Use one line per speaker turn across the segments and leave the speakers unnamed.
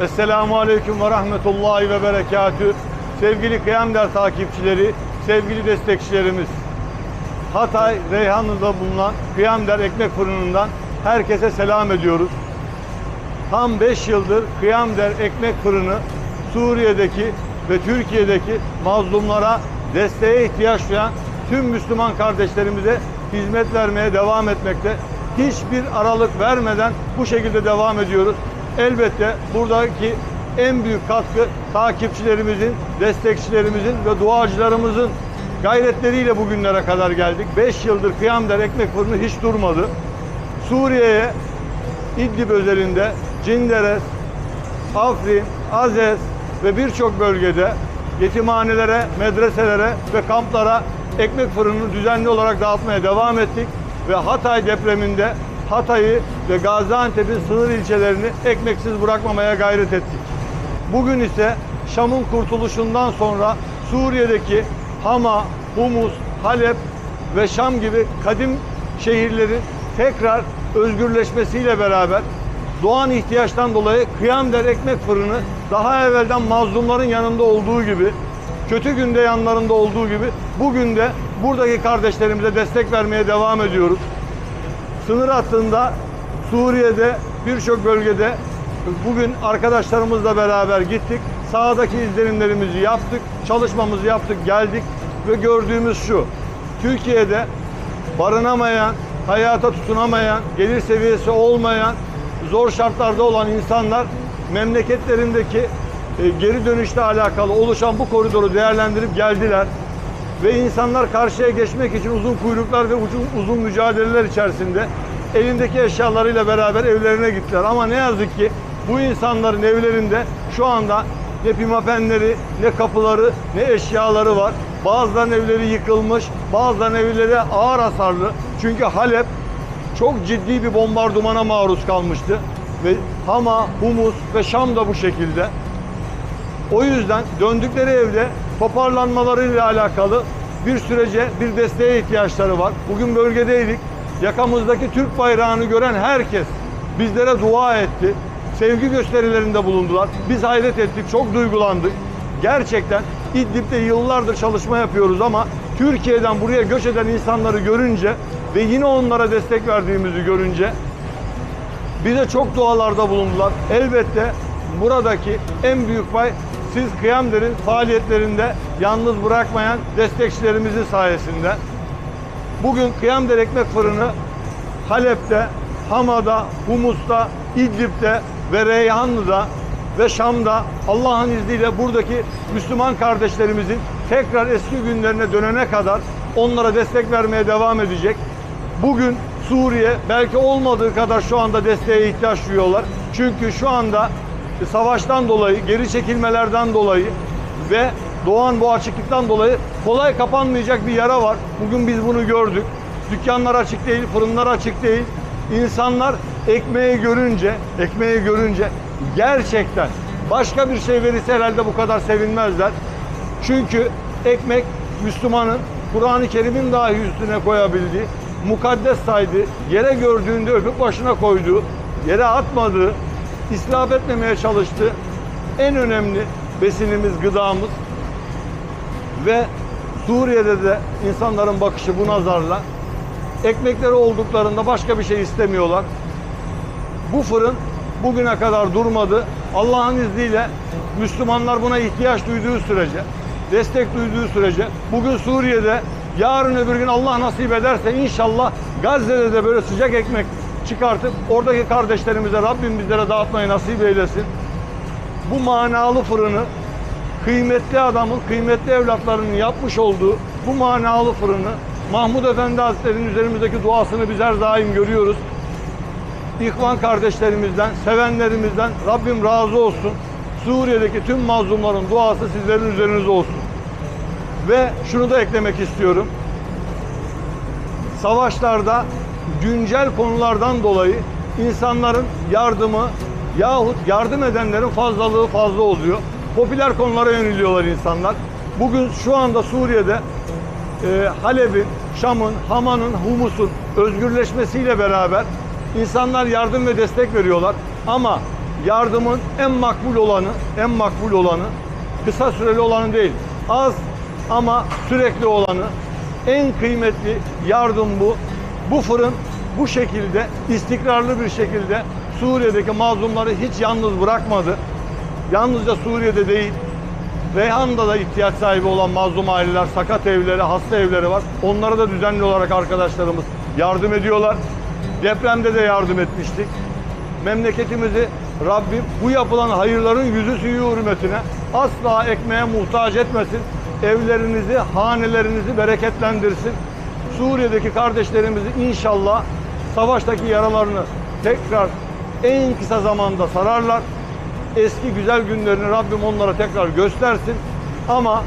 Esselamu Aleyküm ve Rahmetullahi ve Berekatü. Sevgili Kıyamder takipçileri, sevgili destekçilerimiz. Hatay Reyhanlı'da bulunan Kıyamder Ekmek Fırını'ndan herkese selam ediyoruz. Tam 5 yıldır Kıyamder Ekmek Fırını Suriye'deki ve Türkiye'deki mazlumlara desteğe ihtiyaç duyan tüm Müslüman kardeşlerimize hizmet vermeye devam etmekte. Hiçbir aralık vermeden bu şekilde devam ediyoruz. Elbette buradaki en büyük katkı takipçilerimizin, destekçilerimizin ve duacılarımızın gayretleriyle bugünlere kadar geldik. 5 yıldır Kıyamder Ekmek Fırını hiç durmadı. Suriye'ye İdlib özelinde Cinderes, Afrin, Azez ve birçok bölgede yetimhanelere, medreselere ve kamplara ekmek fırınını düzenli olarak dağıtmaya devam ettik ve Hatay depreminde Hatay'ı ve Gaziantep'in sınır ilçelerini ekmeksiz bırakmamaya gayret ettik. Bugün ise Şam'ın kurtuluşundan sonra Suriye'deki Hama, Humus, Halep ve Şam gibi kadim şehirlerin tekrar özgürleşmesiyle beraber doğan ihtiyaçtan dolayı Kıyamder Ekmek Fırını daha evvelden mazlumların yanında olduğu gibi, kötü günde yanlarında olduğu gibi bugün de buradaki kardeşlerimize destek vermeye devam ediyoruz. Sınır hattında Suriye'de birçok bölgede bugün arkadaşlarımızla beraber gittik. Sahadaki izlenimlerimizi yaptık, çalışmamızı yaptık, geldik ve gördüğümüz şu. Türkiye'de barınamayan, hayata tutunamayan, gelir seviyesi olmayan, zor şartlarda olan insanlar memleketlerindeki e, geri dönüşle alakalı oluşan bu koridoru değerlendirip geldiler. Ve insanlar karşıya geçmek için uzun kuyruklar ve uzun, uzun mücadeleler içerisinde elindeki eşyalarıyla beraber evlerine gittiler. Ama ne yazık ki bu insanların evlerinde şu anda ne pimapenleri, ne kapıları, ne eşyaları var. Bazılarının evleri yıkılmış, bazılarının evleri ağır hasarlı. Çünkü Halep çok ciddi bir bombardımana maruz kalmıştı. Ve Hama, Humus ve Şam da bu şekilde. O yüzden döndükleri evde toparlanmalarıyla alakalı bir sürece, bir desteğe ihtiyaçları var. Bugün bölgedeydik. Yakamızdaki Türk bayrağını gören herkes bizlere dua etti. Sevgi gösterilerinde bulundular. Biz hayret ettik, çok duygulandık. Gerçekten İdlib'de yıllardır çalışma yapıyoruz ama Türkiye'den buraya göç eden insanları görünce ve yine onlara destek verdiğimizi görünce bize çok dualarda bulundular. Elbette buradaki en büyük pay siz Kıyamder'in faaliyetlerinde yalnız bırakmayan destekçilerimizin sayesinde. Bugün Kıyamder Ekmek Fırını Halep'te, Hama'da, Humus'ta, İdlib'de ve Reyhanlı'da ve Şam'da Allah'ın izniyle buradaki Müslüman kardeşlerimizin tekrar eski günlerine dönene kadar onlara destek vermeye devam edecek. Bugün Suriye belki olmadığı kadar şu anda desteğe ihtiyaç duyuyorlar. Çünkü şu anda savaştan dolayı, geri çekilmelerden dolayı ve doğan bu açıklıktan dolayı kolay kapanmayacak bir yara var. Bugün biz bunu gördük. Dükkanlar açık değil, fırınlar açık değil. İnsanlar ekmeği görünce, ekmeği görünce gerçekten başka bir şey verirse herhalde bu kadar sevinmezler. Çünkü ekmek Müslümanın Kur'an-ı Kerim'in dahi üstüne koyabildiği, mukaddes saydığı, yere gördüğünde öpüp başına koyduğu, yere atmadığı, israf etmemeye çalıştığı en önemli besinimiz, gıdamız ve Suriye'de de insanların bakışı bu nazarla ekmekleri olduklarında başka bir şey istemiyorlar. Bu fırın bugüne kadar durmadı. Allah'ın izniyle Müslümanlar buna ihtiyaç duyduğu sürece, destek duyduğu sürece bugün Suriye'de yarın öbür gün Allah nasip ederse inşallah Gazze'de de böyle sıcak ekmek çıkartıp oradaki kardeşlerimize Rabbim bizlere dağıtmayı nasip eylesin. Bu manalı fırını kıymetli adamın, kıymetli evlatlarının yapmış olduğu bu manalı fırını Mahmud Efendi Hazretleri'nin üzerimizdeki duasını biz her daim görüyoruz. İhvan kardeşlerimizden, sevenlerimizden Rabbim razı olsun. Suriye'deki tüm mazlumların duası sizlerin üzerinize olsun. Ve şunu da eklemek istiyorum. Savaşlarda güncel konulardan dolayı insanların yardımı yahut yardım edenlerin fazlalığı fazla oluyor. Popüler konulara yöneliyorlar insanlar. Bugün şu anda Suriye'de e, Halep'in, Şam'ın, Hama'nın, Humus'un özgürleşmesiyle beraber insanlar yardım ve destek veriyorlar. Ama yardımın en makbul olanı, en makbul olanı, kısa süreli olanı değil, az ama sürekli olanı, en kıymetli yardım bu. Bu fırın bu şekilde istikrarlı bir şekilde Suriye'deki mazlumları hiç yalnız bırakmadı. Yalnızca Suriye'de değil, Reyhan'da da ihtiyaç sahibi olan mazlum aileler, sakat evleri, hasta evleri var. Onlara da düzenli olarak arkadaşlarımız yardım ediyorlar. Depremde de yardım etmiştik. Memleketimizi Rabbim bu yapılan hayırların yüzü suyu hürmetine asla ekmeğe muhtaç etmesin. Evlerinizi, hanelerinizi bereketlendirsin. Suriye'deki kardeşlerimizi inşallah savaştaki yaralarını tekrar en kısa zamanda sararlar eski güzel günlerini Rabbim onlara tekrar göstersin. Ama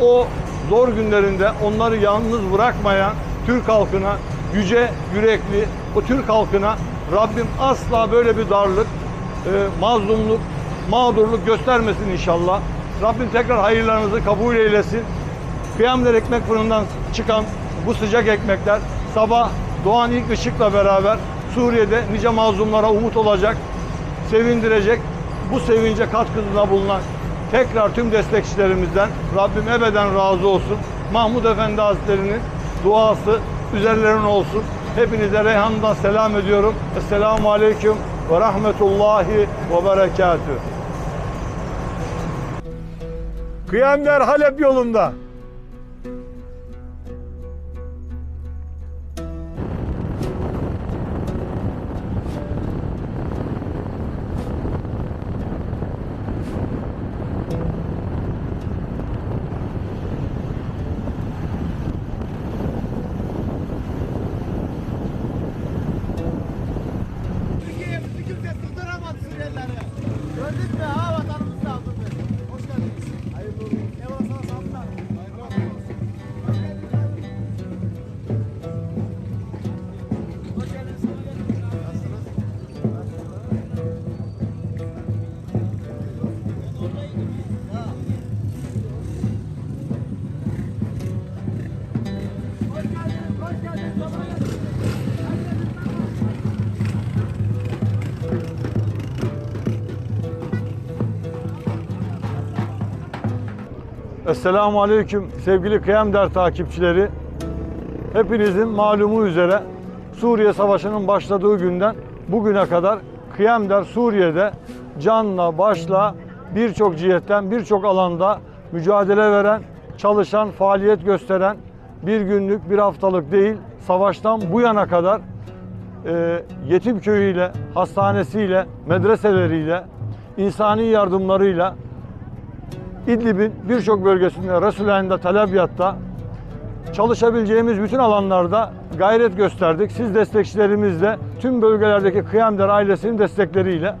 o zor günlerinde onları yalnız bırakmayan Türk halkına, yüce yürekli o Türk halkına Rabbim asla böyle bir darlık, e, mazlumluk, mağdurluk göstermesin inşallah. Rabbim tekrar hayırlarınızı kabul eylesin. Kıyamlar ekmek fırından çıkan bu sıcak ekmekler sabah doğan ilk ışıkla beraber Suriye'de nice mazlumlara umut olacak, sevindirecek. Bu sevince katkısında bulunan tekrar tüm destekçilerimizden Rabbim ebeden razı olsun. Mahmud Efendi Hazretleri'nin duası üzerlerine olsun. Hepinize Reyhan'dan selam ediyorum. Esselamu Aleyküm ve Rahmetullahi ve Berekatühü. Kıyamler Halep yolunda. Esselamu Aleyküm sevgili Kıyam Der takipçileri. Hepinizin malumu üzere Suriye Savaşı'nın başladığı günden bugüne kadar Kıyam Der Suriye'de canla başla birçok cihetten birçok alanda mücadele veren, çalışan, faaliyet gösteren bir günlük bir haftalık değil savaştan bu yana kadar e, yetim köyüyle, hastanesiyle, medreseleriyle, insani yardımlarıyla İdlib'in birçok bölgesinde, Resulayn'da, Talabiyat'ta çalışabileceğimiz bütün alanlarda gayret gösterdik. Siz destekçilerimizle tüm bölgelerdeki Kıyamder ailesinin destekleriyle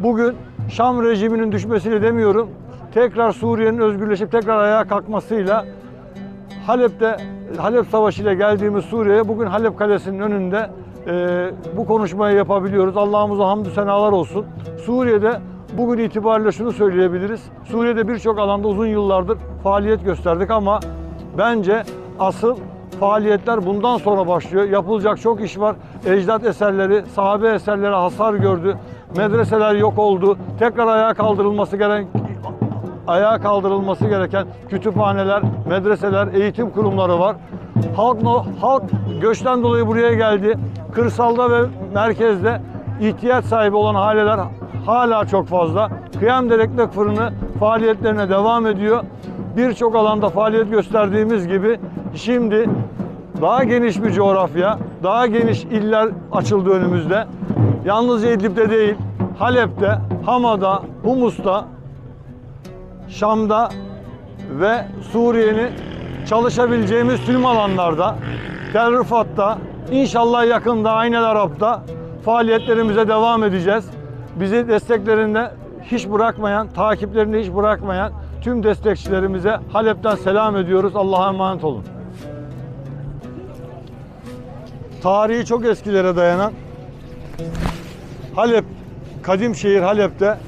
bugün Şam rejiminin düşmesiyle demiyorum, tekrar Suriye'nin özgürleşip tekrar ayağa kalkmasıyla Halep'te Halep Savaşı ile geldiğimiz Suriye'ye bugün Halep Kalesi'nin önünde e, bu konuşmayı yapabiliyoruz. Allah'ımıza hamdü senalar olsun. Suriye'de bugün itibariyle şunu söyleyebiliriz. Suriye'de birçok alanda uzun yıllardır faaliyet gösterdik ama bence asıl faaliyetler bundan sonra başlıyor. Yapılacak çok iş var. Ecdat eserleri, sahabe eserleri hasar gördü. Medreseler yok oldu. Tekrar ayağa kaldırılması gereken ayağa kaldırılması gereken kütüphaneler, medreseler, eğitim kurumları var. Halk, halk göçten dolayı buraya geldi. Kırsalda ve merkezde ihtiyaç sahibi olan aileler hala çok fazla. Kıyam Ekmek Fırını faaliyetlerine devam ediyor. Birçok alanda faaliyet gösterdiğimiz gibi şimdi daha geniş bir coğrafya, daha geniş iller açıldı önümüzde. Yalnızca İdlib'de değil, Halep'te, Hama'da, Humus'ta, Şam'da ve Suriye'nin çalışabileceğimiz tüm alanlarda, Tel Rifat'ta, inşallah yakında Aynel Arap'ta faaliyetlerimize devam edeceğiz. Bizi desteklerinde hiç bırakmayan, takiplerinde hiç bırakmayan tüm destekçilerimize Halep'ten selam ediyoruz. Allah'a emanet olun. Tarihi çok eskilere dayanan Halep, kadim şehir Halep'te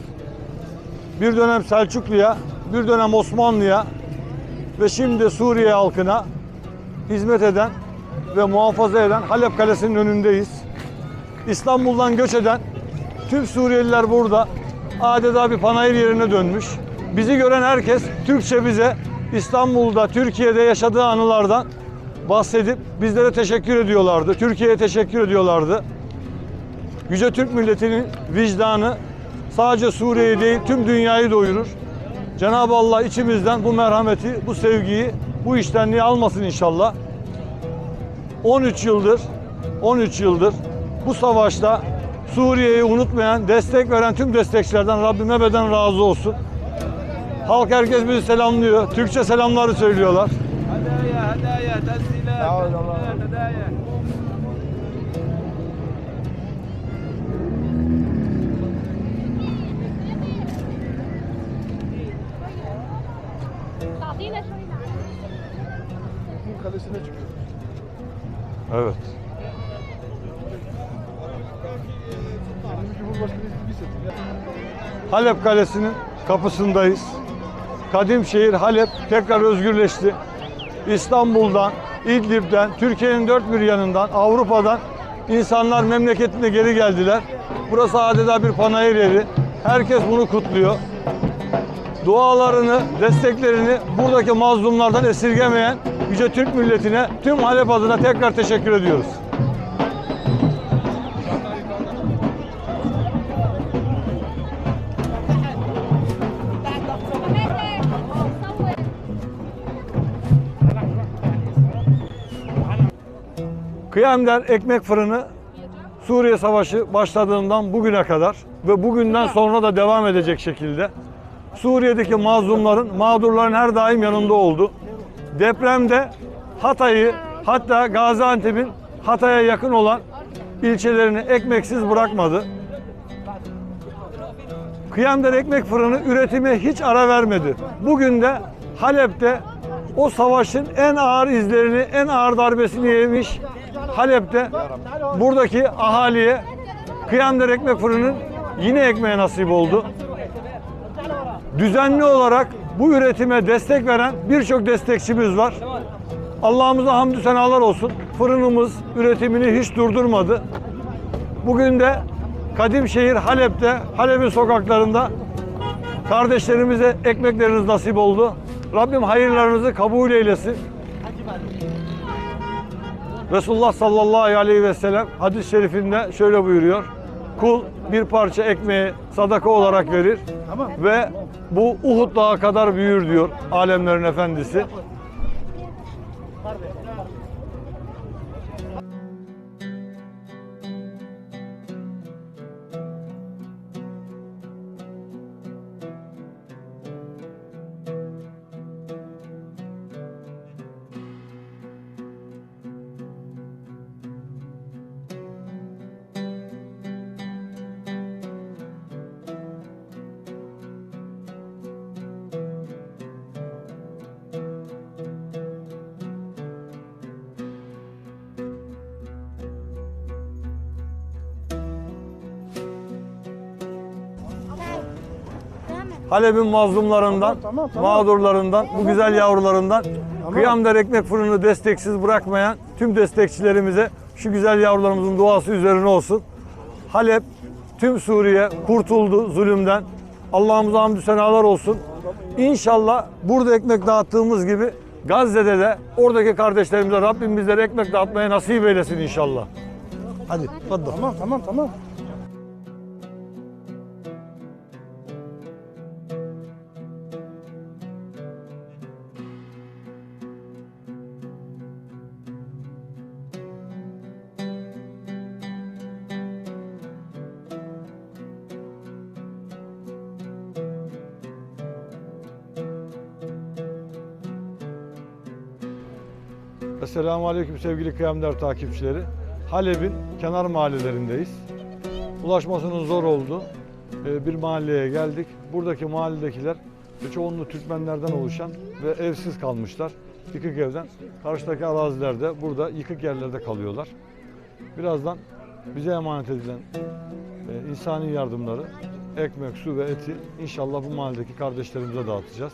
bir dönem Selçuklu'ya, bir dönem Osmanlı'ya ve şimdi Suriye halkına hizmet eden ve muhafaza eden Halep Kalesi'nin önündeyiz. İstanbul'dan göç eden Tüm Suriyeliler burada. Adeta bir panayır yerine dönmüş. Bizi gören herkes Türkçe bize İstanbul'da, Türkiye'de yaşadığı anılardan bahsedip bizlere teşekkür ediyorlardı. Türkiye'ye teşekkür ediyorlardı. Yüce Türk milletinin vicdanı sadece Suriye'yi değil tüm dünyayı doyurur. Cenab-ı Allah içimizden bu merhameti, bu sevgiyi, bu iştenliği almasın inşallah. 13 yıldır 13 yıldır bu savaşta Suriye'yi unutmayan, destek veren tüm destekçilerden Rabbim ebeden razı olsun. Halk herkes bizi selamlıyor. Türkçe selamları söylüyorlar.
Kalesine çıkıyor.
Evet. Halep Kalesi'nin kapısındayız. Kadim şehir Halep tekrar özgürleşti. İstanbul'dan, İdlib'den, Türkiye'nin dört bir yanından, Avrupa'dan insanlar memleketine geri geldiler. Burası adeta bir panayır yeri. Herkes bunu kutluyor. Dualarını, desteklerini buradaki mazlumlardan esirgemeyen Yüce Türk milletine tüm Halep adına tekrar teşekkür ediyoruz. Kıyamder Ekmek Fırını Suriye Savaşı başladığından bugüne kadar ve bugünden sonra da devam edecek şekilde Suriye'deki mazlumların, mağdurların her daim yanında oldu. Depremde Hatay'ı hatta Gaziantep'in Hatay'a yakın olan ilçelerini ekmeksiz bırakmadı. Kıyamder Ekmek Fırını üretime hiç ara vermedi. Bugün de Halep'te o savaşın en ağır izlerini, en ağır darbesini yemiş Halep'te buradaki ahaliye Kıyamder Ekmek Fırının yine ekmeğe nasip oldu. Düzenli olarak bu üretime destek veren birçok destekçimiz var. Allah'ımıza hamdü senalar olsun. Fırınımız üretimini hiç durdurmadı. Bugün de kadim şehir Halep'te, Halep'in sokaklarında kardeşlerimize ekmekleriniz nasip oldu. Rabbim hayırlarınızı kabul eylesin. Resulullah sallallahu aleyhi ve sellem hadis-i şerifinde şöyle buyuruyor. Kul bir parça ekmeği sadaka olarak verir
Tamam.
ve bu Uhud dağı kadar büyür diyor alemlerin efendisi. Halep'in mazlumlarından,
Tamam, tamam, tamam.
mağdurlarından, bu güzel yavrularından Kıyamder Ekmek Fırını desteksiz bırakmayan tüm destekçilerimize şu güzel yavrularımızın duası üzerine olsun. Halep, tüm Suriye kurtuldu zulümden. Allah'ımıza hamdü senalar olsun. İnşallah burada ekmek dağıttığımız gibi Gazze'de de oradaki kardeşlerimize Rabbim bizlere ekmek dağıtmaya nasip eylesin inşallah. Hadi, hadi.
Tamam tamam tamam.
Esselamu Aleyküm sevgili Kıyamder takipçileri. Halep'in kenar mahallelerindeyiz. Ulaşmasının zor olduğu e, bir mahalleye geldik. Buradaki mahalledekiler çoğunluğu Türkmenlerden oluşan ve evsiz kalmışlar. Yıkık evden. Karşıdaki arazilerde burada yıkık yerlerde kalıyorlar. Birazdan bize emanet edilen e, insani yardımları, ekmek, su ve eti inşallah bu mahalledeki kardeşlerimize dağıtacağız.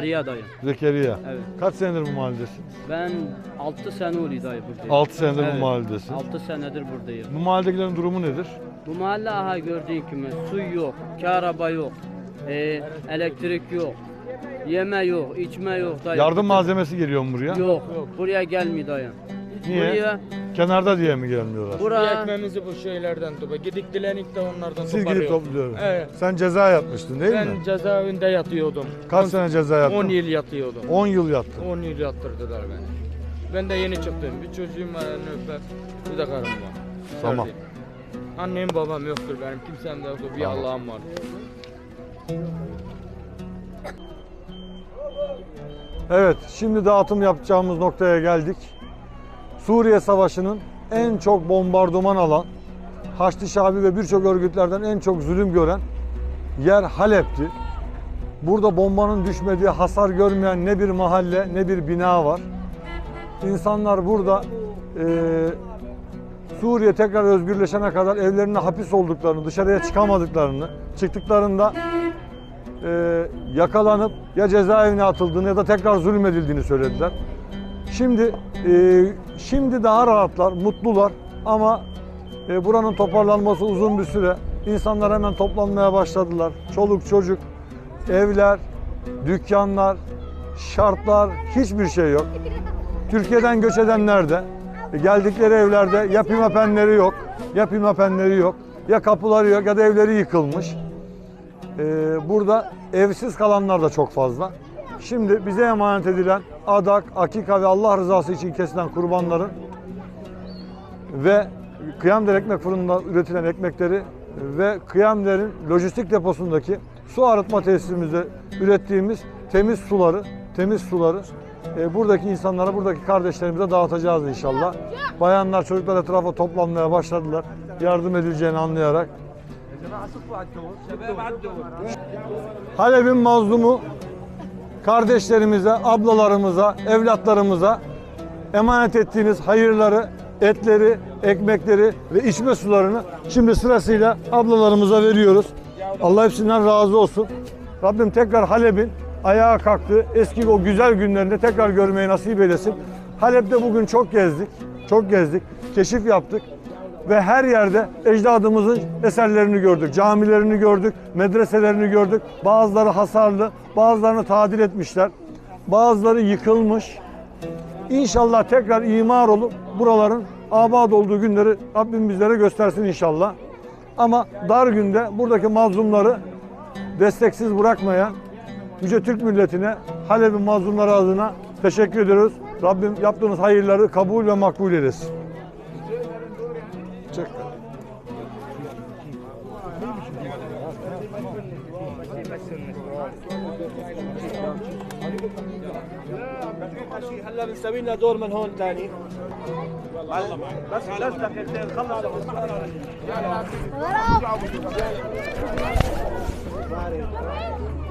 Riya dayı.
Zekeriya.
Evet.
Kaç senedir bu mahalledesin?
Ben 6 sene oluyor dayı buradayım.
6 senedir
Evet,
bu mahalledesin.
6 senedir buradayım.
Bu mahalledekilerin durumu nedir?
Bu mahalle aha gördüğün gibi su yok, araba yok, e, elektrik yok, yeme yok, içme yok dayı.
Yardım malzemesi geliyor mu buraya?
Yok, buraya gelmiyor dayı.
Niye?
Buraya,
Kenarda diye mi gelmiyorlar?
bura,
Ekmemizi bu şeylerden topa. Gidik dilenik de onlardan
Siz gidip topluyorsunuz.
Evet.
Sen ceza yatmıştın değil
Ben
mi?
cezaevinde yatıyordum.
Kaç
On-
sene ceza yattın?
10 yıl yatıyordum.
10 yıl yattın.
10 yıl yattırdılar beni. Ben de yeni çıktım. Bir çocuğum var, nöbet. Bir de karım var.
Tamam.
Söyleyeyim. Annem babam yoktur benim. Kimsem de yoktur. Bir
Tamam.
Allah'ım var.
Evet, şimdi dağıtım yapacağımız noktaya geldik. Suriye Savaşı'nın en çok bombardıman alan, Haçlı Şabi ve birçok örgütlerden en çok zulüm gören yer Halep'ti. Burada bombanın düşmediği, hasar görmeyen ne bir mahalle ne bir bina var. İnsanlar burada eee, Suriye tekrar özgürleşene kadar evlerine hapis olduklarını, dışarıya çıkamadıklarını, çıktıklarında e, yakalanıp ya cezaevine atıldığını ya da tekrar zulmedildiğini söylediler. Şimdi e, şimdi daha rahatlar, mutlular ama e, buranın toparlanması uzun bir süre. İnsanlar hemen toplanmaya başladılar. Çoluk çocuk, evler, dükkanlar, şartlar hiçbir şey yok. Türkiye'den göç edenler de e, geldikleri evlerde ya pimapenleri yok, ya pimapenleri yok, ya kapıları yok ya da evleri yıkılmış. Ee, burada evsiz kalanlar da çok fazla. Şimdi bize emanet edilen adak, akika ve Allah rızası için kesilen kurbanların ve Kıyamder Ekmek Fırını'nda üretilen ekmekleri ve Kıyamder'in lojistik deposundaki su arıtma tesisimizde ürettiğimiz temiz suları, temiz suları e, buradaki insanlara, buradaki kardeşlerimize dağıtacağız inşallah. Bayanlar, çocuklar etrafa toplanmaya başladılar. Yardım edileceğini anlayarak. Halep'in mazlumu kardeşlerimize, ablalarımıza, evlatlarımıza emanet ettiğiniz hayırları, etleri, ekmekleri ve içme sularını şimdi sırasıyla ablalarımıza veriyoruz. Allah hepsinden razı olsun. Rabbim tekrar Halep'in ayağa kalktığı eski o güzel günlerinde tekrar görmeyi nasip eylesin. Halep'te bugün çok gezdik, çok gezdik, keşif yaptık ve her yerde ecdadımızın eserlerini gördük. Camilerini gördük, medreselerini gördük. Bazıları hasarlı, bazılarını tadil etmişler. Bazıları yıkılmış. İnşallah tekrar imar olup buraların abad olduğu günleri Rabbim bizlere göstersin inşallah. Ama dar günde buradaki mazlumları desteksiz bırakmayan Yüce Türk milletine Halep'in mazlumları adına teşekkür ediyoruz. Rabbim yaptığınız hayırları kabul ve makbul eylesin.
هلا بنسوي لنا دور من هون ثاني بس لازم خلص.
وين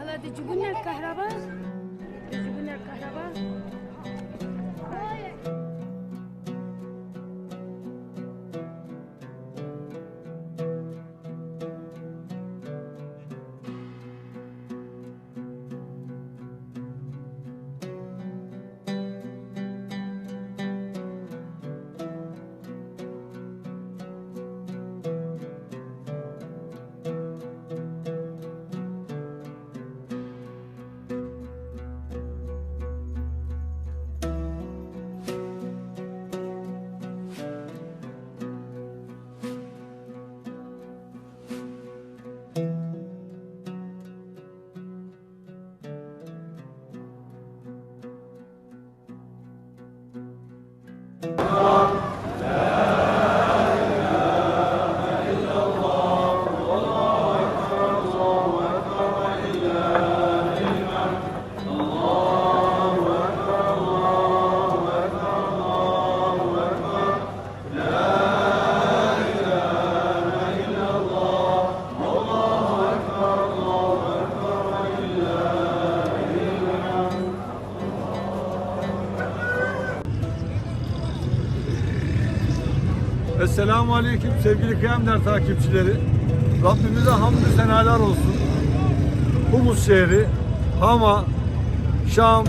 هلا تجيبوا لنا الكهرباء تجيبوا لنا الكهرباء
Esselamu Aleyküm sevgili Kıyamder takipçileri. Rabbimize hamdü senalar olsun. Humus şehri, Hama, Şam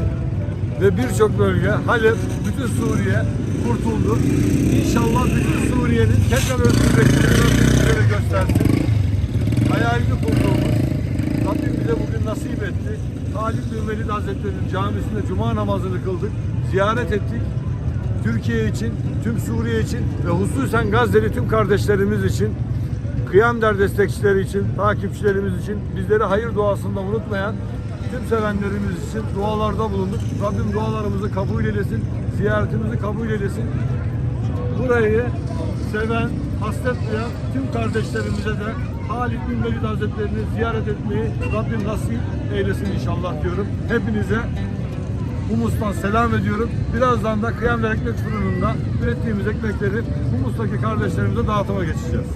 ve birçok bölge, Halep, bütün Suriye kurtuldu. İnşallah bütün Suriye'nin tekrar bizlere göstersin. Hayalini kurduğumuz Rabbim bize bugün nasip etti. Bin Velid Hazretleri'nin camisinde cuma namazını kıldık. Ziyaret ettik. Türkiye için, tüm Suriye için ve hususen Gazze'li tüm kardeşlerimiz için, Kıyamder destekçileri için, takipçilerimiz için, bizleri hayır duasında unutmayan tüm sevenlerimiz için dualarda bulunduk. Rabbim dualarımızı kabul eylesin, ziyaretimizi kabul eylesin. Burayı seven, hasret duyan tüm kardeşlerimize de Halid bin Velid Hazretlerini ziyaret etmeyi Rabbim nasip eylesin inşallah diyorum. Hepinize Humus'tan selam ediyorum. Birazdan da Kıyam ve Ekmek Fırını'nda ürettiğimiz ekmekleri Humus'taki kardeşlerimize dağıtıma geçeceğiz.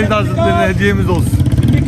Velid Hazretleri'ne hediyemiz olsun.
Şey,